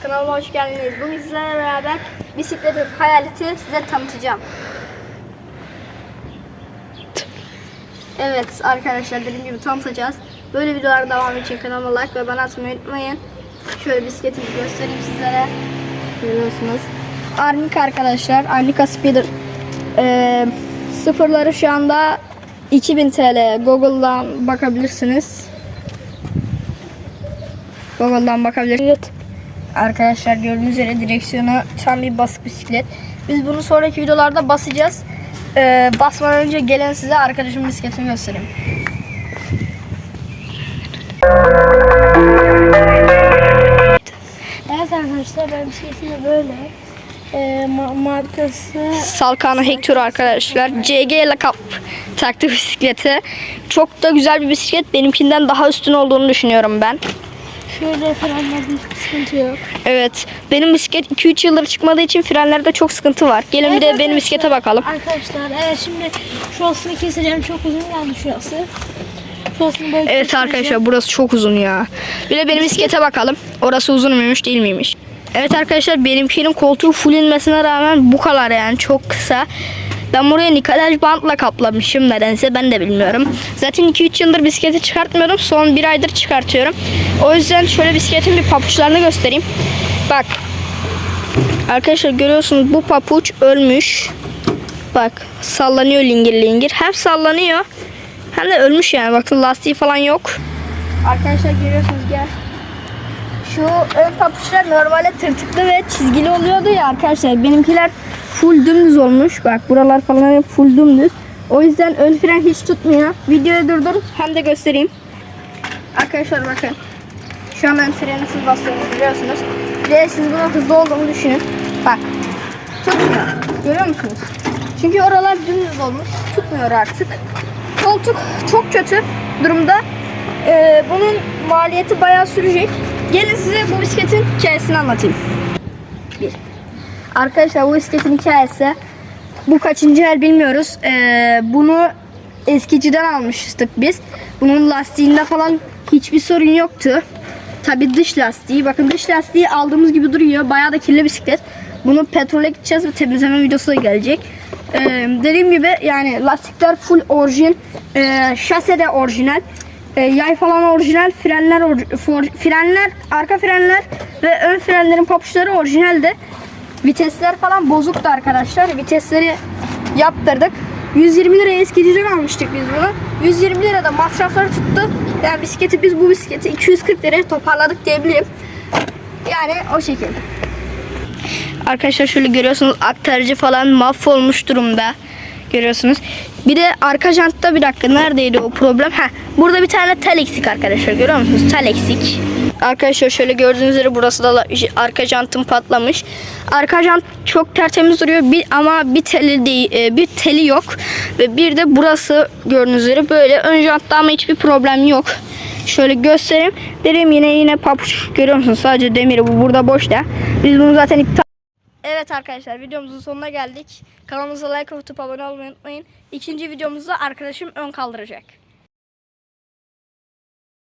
kanalıma hoş geldiniz. Bugün sizlerle beraber bisikletin hayaleti size tanıtacağım. Evet arkadaşlar dediğim gibi tanıtacağız. Böyle videolar devam için kanalıma like ve bana atmayı unutmayın. Şöyle bisikletimi göstereyim sizlere. Görüyorsunuz. Arnica arkadaşlar. Arnica Speeder. Ee, sıfırları şu anda 2000 TL. Google'dan bakabilirsiniz. Google'dan bakabilirsiniz. Evet. Arkadaşlar gördüğünüz üzere direksiyonu tam bir basık bisiklet. Biz bunu sonraki videolarda basacağız. Ee, basmadan önce gelen size arkadaşımın bisikletini göstereyim. Evet arkadaşlar ben bisikletimi böyle e, ma- markası Salkano Hector arkadaşlar. CG lakap taktı bisiklete. Çok da güzel bir bisiklet. Benimkinden daha üstün olduğunu düşünüyorum ben. Şöyle frenlerde hiçbir sıkıntı yok. Evet. Benim bisiklet 2-3 yıldır çıkmadığı için frenlerde çok sıkıntı var. Gelin bir Evet de benim bisiklete bakalım. Arkadaşlar evet şimdi şurasını keseceğim çok uzun geldi şurası. Şurasını böyle Evet arkadaşlar burası çok uzun ya. Bir de benim bisiklete bakalım. Orası uzun muymuş değil miymiş? Evet arkadaşlar benimkinin koltuğu full inmesine rağmen bu kadar yani çok kısa. Ben buraya nikelaj bantla kaplamışım nedense ben de bilmiyorum. Zaten 2-3 yıldır bisikleti çıkartmıyorum. Son bir aydır çıkartıyorum. O yüzden şöyle bisikletin bir papuçlarını göstereyim. Bak. Arkadaşlar görüyorsunuz bu papuç ölmüş. Bak sallanıyor lingir lingir. Hem sallanıyor hem de ölmüş yani. Bakın lastiği falan yok. Arkadaşlar görüyorsunuz gel. Şu ön papuçlar normalde tırtıklı ve çizgili oluyordu ya arkadaşlar. Benimkiler full dümdüz olmuş. Bak buralar falan full dümdüz. O yüzden ön fren hiç tutmuyor. Videoyu durdur hem de göstereyim. Arkadaşlar bakın. Şu an ön freni siz basıyorsunuz biliyorsunuz. De siz bunun hızlı olduğunu düşünün. Bak. Tutmuyor. Görüyor musunuz? Çünkü oralar dümdüz olmuş. Tutmuyor artık. Koltuk çok kötü durumda. Ee, bunun maliyeti bayağı sürecek. Gelin size bu bisikletin hikayesini anlatayım. Bir. Arkadaşlar bu bisikletin hikayesi bu kaçıncı el bilmiyoruz. Ee, bunu eskiciden almıştık biz. Bunun lastiğinde falan hiçbir sorun yoktu. Tabi dış lastiği. Bakın dış lastiği aldığımız gibi duruyor. Bayağı da kirli bisiklet. Bunu petrole gideceğiz ve temizleme videosu da gelecek. Ee, dediğim gibi yani lastikler full orijin. Ee, şase de orijinal. Ee, yay falan orijinal. Frenler orj- for- frenler, arka frenler ve ön frenlerin papuçları orijinaldi. Vitesler falan bozuktu arkadaşlar. Vitesleri yaptırdık. 120 liraya eskiciden almıştık biz bunu. 120 lirada masrafları tuttu. Yani bisikleti biz bu bisikleti 240 liraya toparladık diyebilirim. Yani o şekilde. Arkadaşlar şöyle görüyorsunuz aktarıcı falan mahvolmuş durumda. Görüyorsunuz. Bir de arka jantta bir dakika neredeydi o problem? Heh, burada bir tane tel eksik arkadaşlar görüyor musunuz? Tel eksik. Arkadaşlar şöyle gördüğünüz üzere burası da arka jantım patlamış. Arka jant çok tertemiz duruyor bir ama bir teli değil, e, bir teli yok ve bir de burası gördüğünüz üzere böyle ön jantta ama hiçbir problem yok. Şöyle göstereyim. Derim yine yine papuç görüyor musunuz? Sadece demiri bu burada boş da. Biz bunu zaten iptal Evet arkadaşlar videomuzun sonuna geldik. Kanalımıza like atıp abone olmayı unutmayın. İkinci videomuzda arkadaşım ön kaldıracak.